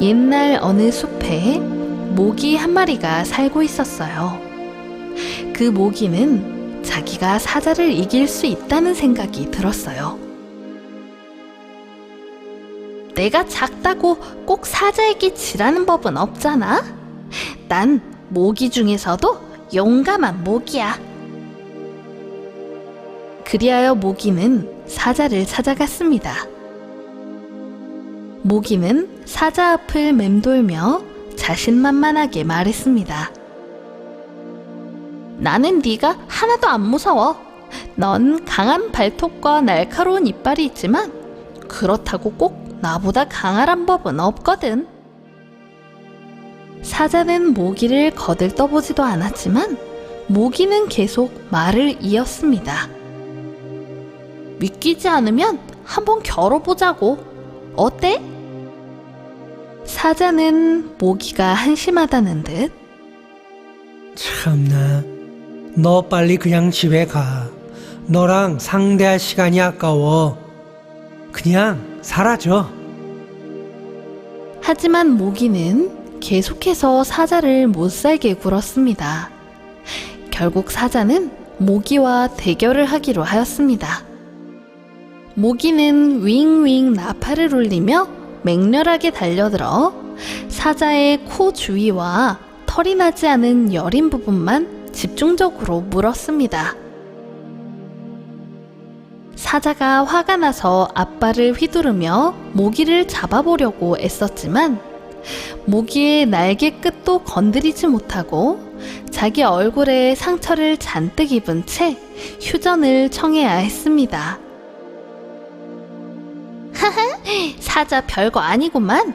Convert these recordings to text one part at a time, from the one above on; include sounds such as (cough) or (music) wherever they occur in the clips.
옛날 어느 숲에 모기 한 마리가 살고 있었어요. 그 모기는 자기가 사자를 이길 수 있다는 생각이 들었어요. 내가 작다고 꼭 사자에게 지라는 법은 없잖아. 난 모기 중에서도 용감한 모기야. 그리하여 모기는 사자를 찾아갔습니다. 모기는 사자 앞을 맴돌며 자신만만하게 말했습니다. 나는 네가 하나도 안 무서워. 넌 강한 발톱과 날카로운 이빨이 있지만 그렇다고 꼭 나보다 강하란 법은 없거든. 사자는 모기를 거들떠보지도 않았지만 모기는 계속 말을 이었습니다. 믿기지 않으면 한번 겨뤄보자고. 어때? 사자는 모기가 한심하다는 듯 참나. 너 빨리 그냥 집에 가. 너랑 상대할 시간이 아까워. 그냥 사라져. 하지만 모기는 계속해서 사자를 못 살게 굴었습니다. 결국 사자는 모기와 대결을 하기로 하였습니다. 모기는 윙윙 나팔을 울리며 맹렬하게 달려들어 사자의 코 주위와 털이 나지 않은 여린 부분만 집중적으로 물었습니다. 사자가 화가 나서 앞발을 휘두르며 모기를 잡아보려고 애썼지만 모기의 날개 끝도 건드리지 못하고 자기 얼굴에 상처를 잔뜩 입은 채 휴전을 청해야 했습니다. 하하, (laughs) 사자 별거 아니구만.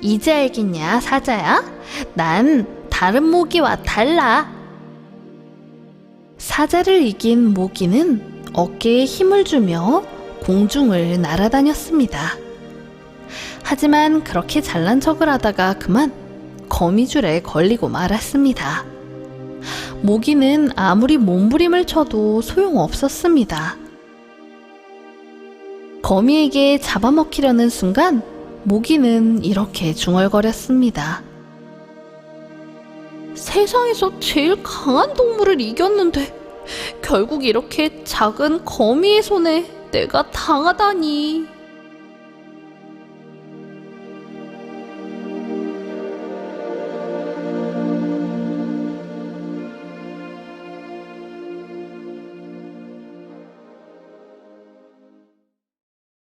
이제 알겠냐, 사자야? 난 다른 모기와 달라. 사자를 이긴 모기는 어깨에 힘을 주며 공중을 날아다녔습니다. 하지만 그렇게 잘난 척을 하다가 그만 거미줄에 걸리고 말았습니다. 모기는 아무리 몸부림을 쳐도 소용없었습니다. 거미에게 잡아먹히려는 순간 모기는 이렇게 중얼거렸습니다. 세상에서 제일 강한 동물을 이겼는데 결국 이렇게 작은 거미의 손에 내가 당하다니.